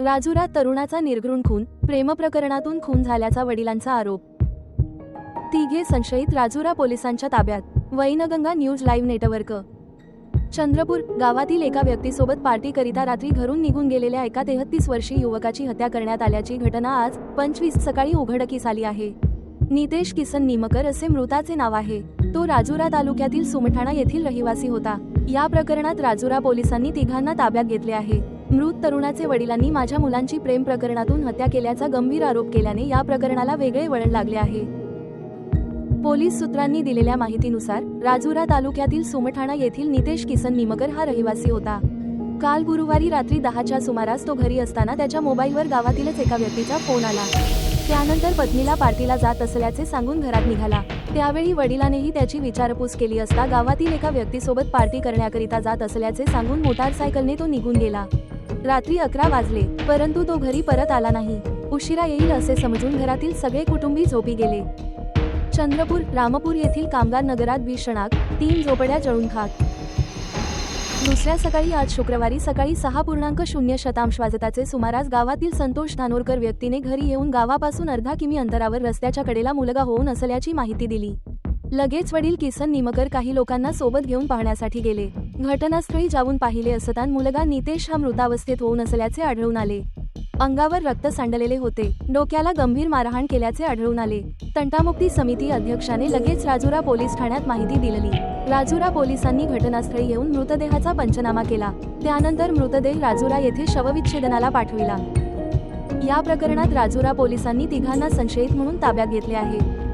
राजुरात तरुणाचा निर्घृण खून प्रेमप्रकरणातून खून झाल्याचा वडिलांचा आरोप. तिघे संशयित राजुरा पोलिसांच्या ताब्यात. Wainganga news live network. Chandrapur गावातील एका व्यक्तीसोबत पार्टीकरिता रात्री घरून निघून गेलेल्या एका तेहतीस वर्षीय युवकाची हत्या करण्यात आल्याची घटना आज पंचवीस सकाळी उघडकीस आली आहे. नितेश किसन निमकर असे मृताचे नाव आहे. तो राजुरा तालुक्यातील सुमठाणा येथील रहिवासी होता. या प्रकरणात राजुरा पोलिसांनी तिघांना ताब्यात घेतले आहे. मृत तरुणाचे वडिलांनी माझ्या मुलांची प्रेम प्रकरणातून हत्या केल्याचा गंभीर आरोप केल्याने या प्रकरणाला वेगळे वळण लागले आहे. पोलीस सूत्रांनी दिलेल्या माहितीनुसार राजुरा तालुक्यातील सुमठाणा येथील नितेश किसन निमकर हा रहिवासी होता. काल गुरुवारी रात्री दहाच्या सुमारास तो घरी असताना त्याच्या मोबाईलवर गावातीलच एका व्यक्तीचा फोन आला. त्यानंतर पत्नीला पार्टीला जात असल्याचे सांगून घरात निघाला. त्यावेळी वडिलांनीही त्याची विचारपूस केली असता गावातील एका व्यक्तीसोबत पार्टी करण्याकरिता जात असल्याचे सांगून मोटारसायकलने तो निघून गेला. रात्री अकरा वाजले परंतु तो घरी परत आला नाही. उशिरा येईल असे समजून घरातील सगळे कुटुंबी झोपी गेले. चंद्रपूर रामपूर येथील कामगार नगरात भीषणाग तीन झोपड्या जळून खाक. दुसऱ्या सकाळी आज शुक्रवारी सकाळी सहा पूर्णांक शून्य शतांश वाजताचे सुमारास गावातील संतोष धानोरकर व्यक्तीने घरी येऊन गावापासून अर्धा किमी अंतरावर रस्त्याच्या कडेला मुलगा होऊन असल्याची माहिती दिली. लगेच वडील किसन निमकर काही लोकांना सोबत घेऊन पाहण्यासाठी गेले. घटनास्थळी जाऊन पाहिले असताना मुलगा नितेश हा मृतावस्थेत होऊन असल्याचे आढळून आले. अंगावर रक्त सांडलेले होते. डोक्याला गंभीर मारहाण केल्याचे आढळून आले. तंटामुक्ती समिती अध्यक्षाने लगेच राजुरा पोलीस ठाण्यात माहिती दिली राजुरा पोलिसांनी घटनास्थळी येऊन मृतदेहाचा पंचनामा केला. त्यानंतर मृतदेह राजुरा येथे शवविच्छेदनाला पाठविला. या प्रकरणात राजुरा पोलिसांनी तिघांना संशयित म्हणून ताब्यात घेतले आहे.